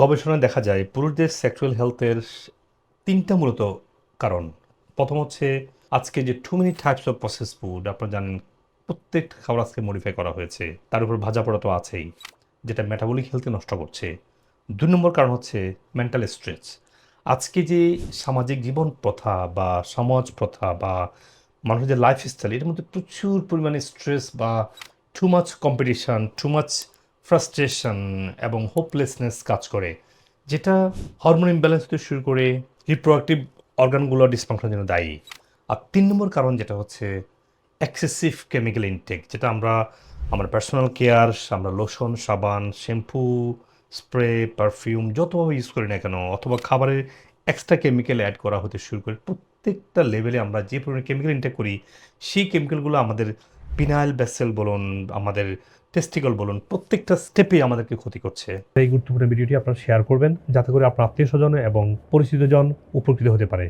গবেষণায় দেখা যায় পুরুষদের সেক্সুয়াল হেলথের তিনটা মূলত কারণ। প্রথম হচ্ছে আজকে যে too many types of process food আপনারা জানেন প্রত্যেকটা খাবার আজকে মডিফাই করা হয়েছে। তার উপর ভাজা পোড়া তো আছেই, যেটা মেটাবলিক হেলথে নষ্ট করছে। দুই নম্বর কারণ হচ্ছে মেন্টাল স্ট্রেস আজকে যে সামাজিক জীবন প্রথা বা সমাজ প্রথা বা মানুষের যে লাইফস্টাইল এর মধ্যে প্রচুর পরিমাণে স্ট্রেস বা too much competition too much frustration এবং হোপলেসনেস কাজ করে, যেটা হরমোন ইমব্যালেন্স থেকে শুরু করে রিপ্রোডাক্টিভ অর্গানগুলো ডিসফাংশনের জন্য দায়ী। আর তিন নম্বর কারণ যেটা হচ্ছে এক্সেসিভ কেমিক্যাল ইনটেক যেটা আমরা, আমার পার্সোনাল কেয়ার আমরা লোশন সাবান শ্যাম্পু স্প্রে পারফিউম যতভাবে ইউজ করি না কেন, অথবা খাবারের এক্সট্রা কেমিক্যাল অ্যাড করা হতে শুরু করে, প্রত্যেকটা লেভেলে আমরা যে পরিমাণে কেমিক্যাল ইনটেক করি, সেই কেমিক্যালগুলো আমাদের পিনাইল বেসেল বলুন, আমাদের টেস্টিকল বলুন, প্রত্যেকটা স্টেপে আমাদেরকে ক্ষতি করছে। এই গুরুত্বপূর্ণ ভিডিওটি আপনারা শেয়ার করবেন, যাতে করে আপনার আত্মীয় স্বজন এবং পরিচিতজন উপকৃত হতে পারে।